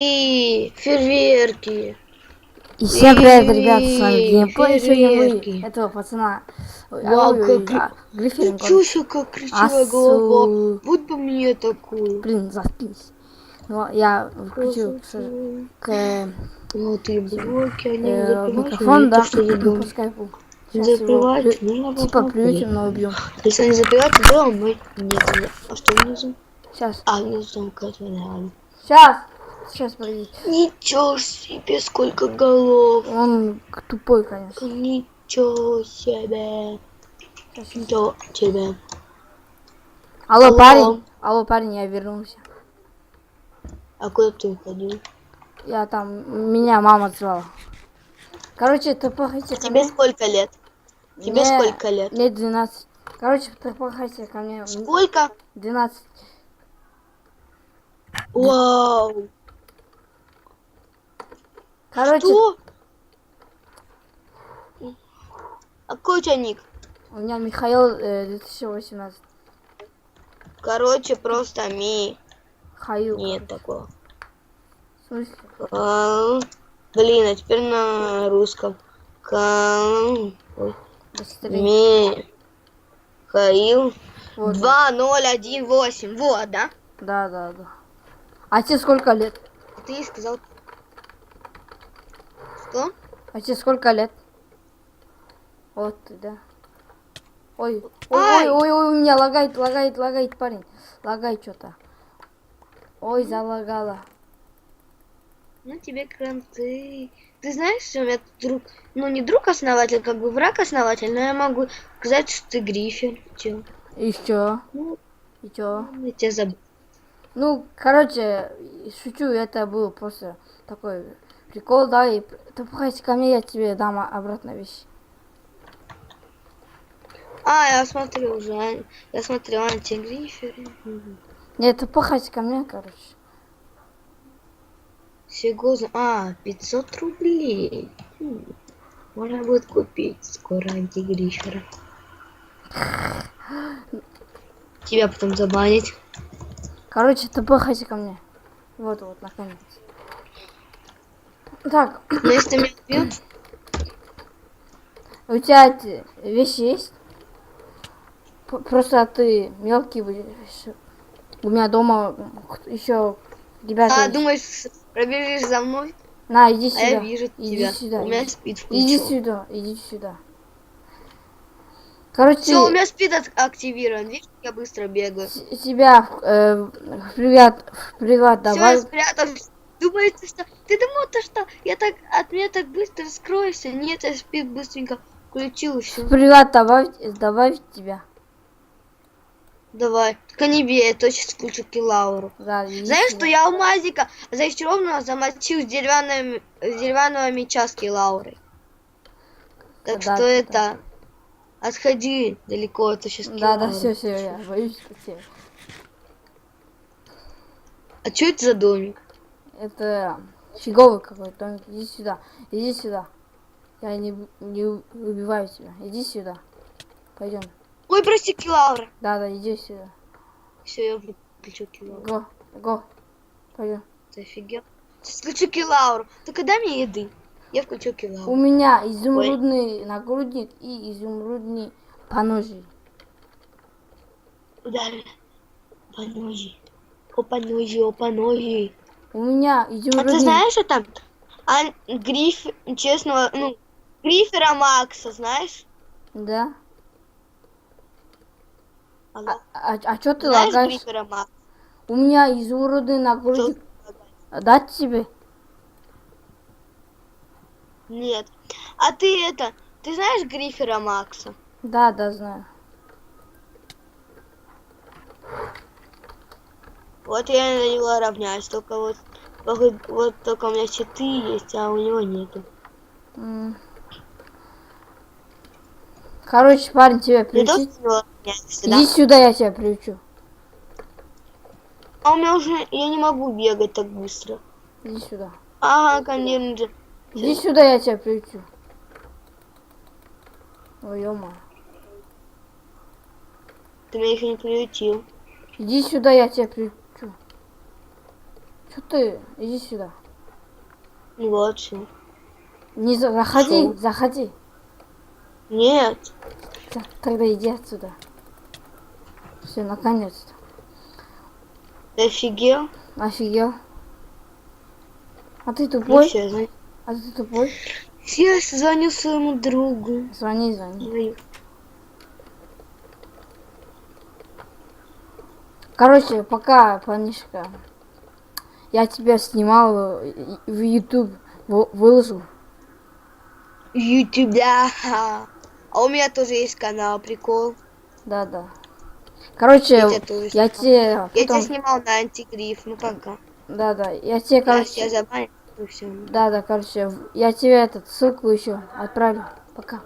И фейерверки. И всем привет, ребят, с вами геймплей. Сегодня мы этого пацана Вау, как Гриффин, как Асу. голова. Будь бы мне такую. Блин, заткнись. Ну, я включил к, Вот и блоки, они э, микрофон, не да, то, что я по скайпу. Нужно типа плюнем, но убьем. Если они закрываются, то мы нет. А что внизу? Сейчас, А, внизу там какая-то сейчас, сейчас, подожди. Ничего себе, сколько голов. Он тупой, конечно. Ничего себе. Сейчас. Ничего тебе. Алло, Алло. парень. Алло, парень, я вернулся. А куда ты уходил? Я там, меня мама звала. Короче, топахайте ко Тебе мне. сколько лет? Тебе Мне- сколько лет? Мне 12. Короче, топахайте ко мне. Сколько? 12. Вау. Короче, Что? А какой у тебя ник? у меня Михаил э, 2018. Короче, просто ми. Хаю. Нет такого. В смысле? Кал- Блин, а теперь на русском. Кал- ой, Быстрее. Ми. Хаил. Вот. 2018. Вот, да? Да, да, да. А тебе сколько лет? Ты сказал. Что? А тебе сколько лет? Вот ты, да. Ой, ой, ой, ой, ой, у меня лагает, лагает, лагает, парень. Лагает что-то. Ой, залагала. Ну тебе кранты. Ты знаешь, что у меня друг, ну не друг основатель, как бы враг основатель, но я могу сказать, что ты гриффин. Чё? И что? Ну, И чё? я тебя забыл. Ну, короче, шучу, это был просто такой прикол, да, и ты пугайся ко мне, я тебе дам обратно вещи. А, я смотрю уже. Я смотрю антигрифферы. Мгм. Нет, ты пугайся ко мне, короче. Всего за... А, 500 рублей. Хм. Можно будет купить скоро антигриффера. Тебя потом забанить. Короче, ты пугайся ко мне. Вот, вот, наконец. Так, Но если меня убьют, у тебя вещи есть? Просто ты мелкий будешь. У меня дома еще ребята а, есть. думаешь, пробежишь за мной, На, иди а сюда. я вижу иди тебя. сюда. У меня иди- спид Иди включен. сюда, иди сюда. Короче, Все, у меня спид активирован. Видишь, я быстро бегаю. тебя э, в приват, в приват Все, давай. я спрятался. Думаешь, ты что? Ты думал, то, что я так от меня так быстро скроешься? Нет, я спид быстренько включил и все. В приват добавить, добавить тебя. Давай. Бей, я точно включу килауру. Да, Знаешь, что я алмазика зачарованного замочил с деревянным, с деревянного меча с килаурой. Так Да, что да. это... Отходи далеко, это сейчас Да, да, все, все, я боюсь потерь. А что это за домик? Это фиговый какой-то. Иди сюда, иди сюда. Я не, не у- убиваю тебя. Иди сюда. Пойдем. Ой, прости, килаура. Да, да, иди сюда. Все, я включу килауру. Го, го. Пойдем. Ты офигел? Сейчас включу килауру. Только дай мне еды. Я включу У килауру. меня изумрудный нагрудник и изумрудный поножи. Ударили. По ножи. О, по ножи, о, по ножи. У меня А изумрудный... ты знаешь, что там? А, гриф, честного, ну, грифера Макса, знаешь? Да? Алло. А, а, чё ты знаешь лагаешь? грифера Макса? У меня изумрудный нагрудник. Дать тебе? Нет. А ты это, ты знаешь грифера Макса? Да, да, знаю. Вот я на него равняюсь, только вот, вот только у меня щиты есть, а у него нету. Короче, парень, тебя Ты приучить? Иди сюда, я тебя приучу. А у меня уже, я не могу бегать так быстро. Иди сюда. Ага, конечно же. Иди сюда, я тебя приучу. Ой, ё Ты меня еще не приютил. Иди сюда, я тебя приучу. Что ты? Иди сюда. Ну. Не за- заходи, Шо? заходи. Нет. Т- Тогда иди отсюда. Все, наконец-то. Офигел? Офигел. А ты Ну тупой? всё, звони. А ты тупой? Я звоню своему другу. Звони, звони. Короче, пока, парнишка. Я тебя снимал э, в YouTube, вы- выложил. YouTube, да. А у меня тоже есть канал, прикол. Да, да. Короче, Я тебя тоже я тебе Я тебя потом... снимал на антигриф, ну пока. Да, да. Я тебе, Я короче... тебя забанил. Да, да, короче, я тебе этот ссылку еще отправлю. Пока.